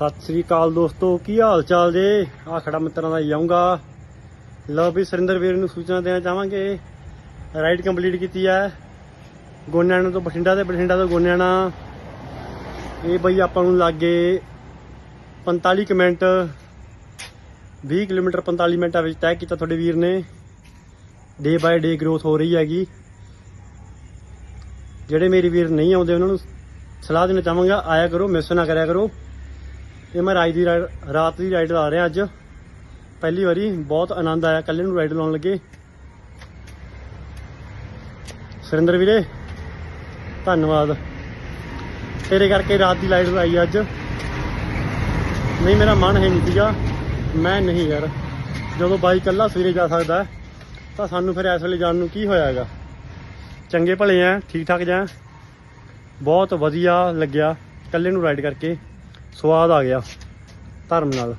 ਸਤਿ ਸ੍ਰੀ ਅਕਾਲ ਦੋਸਤੋ, ਕੀ ਹਾਲ ਚਾਲ ਜੇ? ਆ ਖੜਾ ਮਿੱਤਰਾਂ ਦਾ ਜਾਊਂਗਾ ਲਓ ਵੀ ਸੁਰਿੰਦਰ ਵੀਰ ਨੂੰ ਸੂਚਨਾ ਦੇਣਾ ਚਾਹਾਂਗੇ। ਰਾਈਡ ਕੰਪਲੀਟ ਕੀਤੀ ਹੈ। ਗੋਨਿਆਣਾ ਤੋਂ ਬਠਿੰਡਾ ਤੇ ਬਠਿੰਡਾ ਤੋਂ ਗੋਨਿਆਣਾ ਇਹ ਬਈ ਆਪਾਂ ਨੂੰ ਲੱਗੇ 45 ਕੁ ਮਿੰਟ 20 ਕਿਲੋਮੀਟਰ 45 ਮਿੰਟਾਂ ਵਿੱਚ ਤੈਅ ਕੀਤਾ ਤੁਹਾਡੇ ਵੀਰ ਨੇ। ਡੇ ਬਾਏ ਡੇ ਗਰੋਥ ਹੋ ਰਹੀ ਹੈਗੀ। ਜਿਹੜੇ ਮੇਰੇ ਵੀਰ ਨਹੀਂ ਆਉਂਦੇ, ਉਹਨਾਂ ਨੂੰ ਸਲਾਹ ਦੇਣਾ ਚਾਹਾਂਗਾ। ਆਇਆ ਕਰੋ, ਮਿਸ ਨਾ ਕਰਿਆ ਕਰੋ। ਇਹ ਮੈਂ ਰਾਤ ਦੀ ਰਾਈਡ- ਰਾਤ ਦੀ ਰਾਈਡ ਲਾ ਰਿਹਾ ਅੱਜ। ਪਹਿਲੀ ਵਾਰੀ ਬਹੁਤ ਆਨੰਦ ਆਇਆ ਕੱਲੇ ਨੂੰ ਰਾਈਡ ਲਾਉਣ ਲੱਗੇ। ਸੁਰਿੰਦਰ ਵੀਰੇ, ਧੰਨਵਾਦ। ਤੇਰੇ ਕਰਕੇ ਰਾਤ ਦੀ ਲਾਈਟ ਲਾਈ ਅੱਜ। ਨਹੀਂ, ਮੇਰਾ ਮਨ ਹੈ ਨਹੀਂ ਸੀਗਾ। ਮੈਂ ਨਹੀਂ ਯਾਰ, ਜਦੋਂ ਬਾਈ ਇਕੱਲਾ ਸਵੇਰੇ ਜਾ ਸਕਦਾ, ਤਾਂ ਸਾਨੂੰ ਫਿਰ ਇਸ ਵੇਲੇ ਜਾਣ ਨੂੰ ਕੀ ਹੋਇਆ ਹੈਗਾ? ਚੰਗੇ ਭਲੇ ਆ ਠੀਕ ਠਾਕ ਜਾਂ ਬਹੁਤ ਵਧੀਆ ਲੱਗਿਆ ਇਕੱਲੇ ਨੂੰ ਰਾਈਡ ਕਰਕੇ। ਸਵਾਦ ਆ ਗਿਆ ਧਰਮ ਨਾਲ।